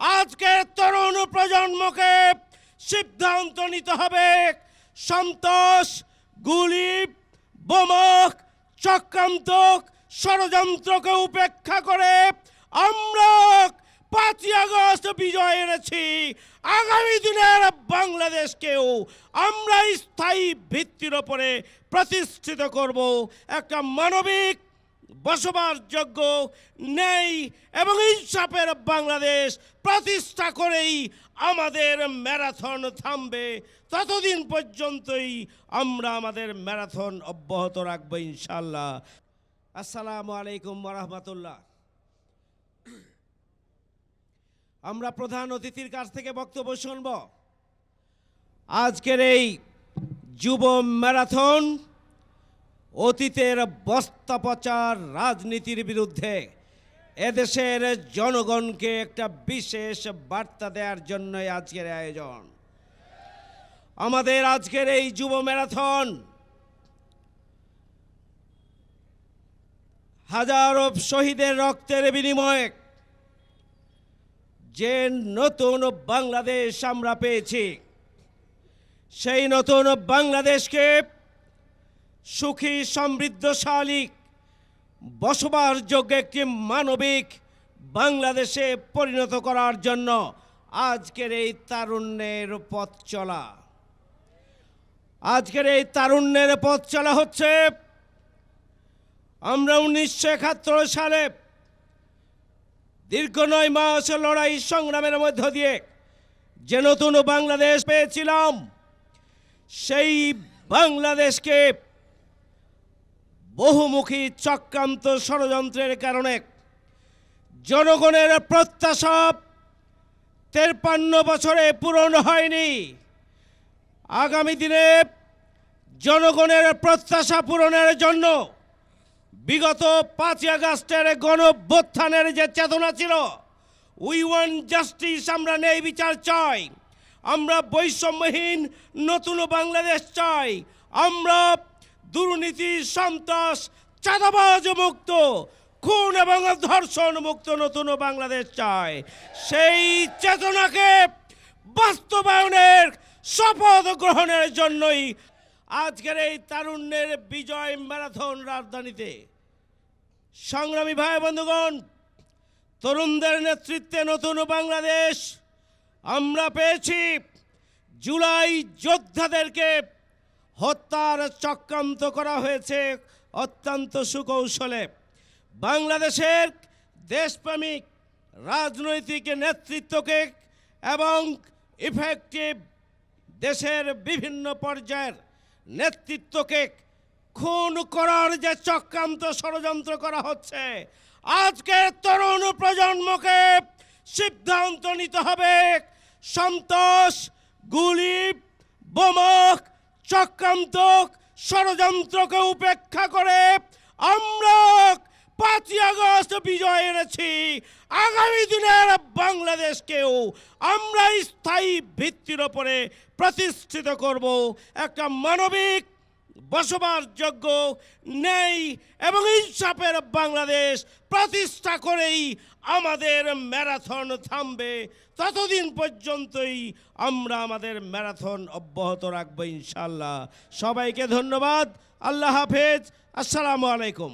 আজকের তরুণ প্রজন্মকে সিদ্ধান্ত নিতে হবে। সন্তোষ, গুলি, বোমক চক্রান্ত ষড়যন্ত্রকে উপেক্ষা করে আমরা পাঁচই আগস্ট বিজয় এনেছি। আগামী দিনের বাংলাদেশকেও আমরা স্থায়ী ভিত্তির ওপরে প্রতিষ্ঠিত করব। একটা মানবিক বসবাসযোগ্য নেই এবং ইনসাফের বাংলাদেশ প্রতিষ্ঠা করেই আমাদের ম্যারাথন থামবে। ততদিন পর্যন্তই আমরা আমাদের ম্যারাথন অব্যাহত রাখব ইনশাল্লাহ আসসালামু আলাইকুম রহমতুল্লাহ আমরা প্রধান অতিথির কাছ থেকে বক্তব্য শুনব। আজকের এই যুব ম্যারাথন অতীতের বস্তাপচার রাজনীতির বিরুদ্ধে এদেশের জনগণকে একটা বিশেষ বার্তা দেওয়ার জন্যই আজকের আয়োজন। আমাদের আজকের এই যুব ম্যারাথন হাজারো শহীদের রক্তের বিনিময়ে যে নতুন বাংলাদেশ আমরা পেয়েছি, সেই নতুন বাংলাদেশকে সুখী, সমৃদ্ধশালী বসবাসযোগ্য একটি মানবিক বাংলাদেশে পরিণত করার জন্য আজকের এই তারুণ্যের পথ চলা। আজকের এই তারুণ্যের পথ চলা হচ্ছে, আমরা উনিশশো একাত্তর সালে দীর্ঘ নয় মাস লড়াই সংগ্রামের মধ্য দিয়ে যে নতুন বাংলাদেশ পেয়েছিলাম, সেই বাংলাদেশকে বহুমুখী চক্রান্ত ষড়যন্ত্রের কারণে জনগণের প্রত্যাশা তেরপান্ন বছরে পূরণ হয়নি। আগামী দিনে জনগণের প্রত্যাশা পূরণের জন্য বিগত পাঁচই আগস্টের গণভ্যুত্থানের যে চেতনা ছিল, উই ওয়ান জাস্টিস, আমরা নেই বিচার চাই, আমরা বৈষম্যহীন নতুন বাংলাদেশ চাই, আমরা দুর্নীতি, সন্ত্রাস, চাঁদাবাজ মুক্ত, খুন এবং ধর্ষণ মুক্ত নতুন বাংলাদেশ চায়। সেই চেতনাকে বাস্তবায়নের, শপথ গ্রহণের জন্যই আজকের এই তারুণ্যের বিজয় ম্যারাথন রাজধানীতে। সংগ্রামী ভাই বন্ধুগণ, তরুণদের নেতৃত্বে নতুন বাংলাদেশ, আমরা পেয়েছি। জুলাই যোদ্ধাদেরকে হত্যার চক্রান্ত করা হয়েছে অত্যন্ত সুকৌশলে। বাংলাদেশের দেশপ্রেমিক, রাজনৈতিক নেতৃত্বকে এবং ইফেক্টিভ দেশের বিভিন্ন পর্যায়ের নেতৃত্বকে খুন করার যে চক্রান্ত ষড়যন্ত্র করা হচ্ছে আজকের তরুণ প্রজন্মকে সিদ্ধান্ত নিতে হবে। সন্তোষ গুলি বোমক চক্রান্ত ষড়যন্ত্রকে উপেক্ষা করে আমরা পাঁচই আগস্ট বিজয় এনেছি। আগামী দিনের বাংলাদেশকেও আমরা স্থায়ী ভিত্তির ওপরে প্রতিষ্ঠিত করব। একটা মানবিক বসবাসযোগ্য, নেই এবং ইনসাফের বাংলাদেশ প্রতিষ্ঠা করেই আমাদের ম্যারাথন থামবে। ততদিন পর্যন্তই আমরা আমাদের ম্যারাথন অব্যাহত রাখব ইনশাল্লাহ সবাইকে ধন্যবাদ। আল্লাহ হাফেজ। আসসালামু আলাইকুম।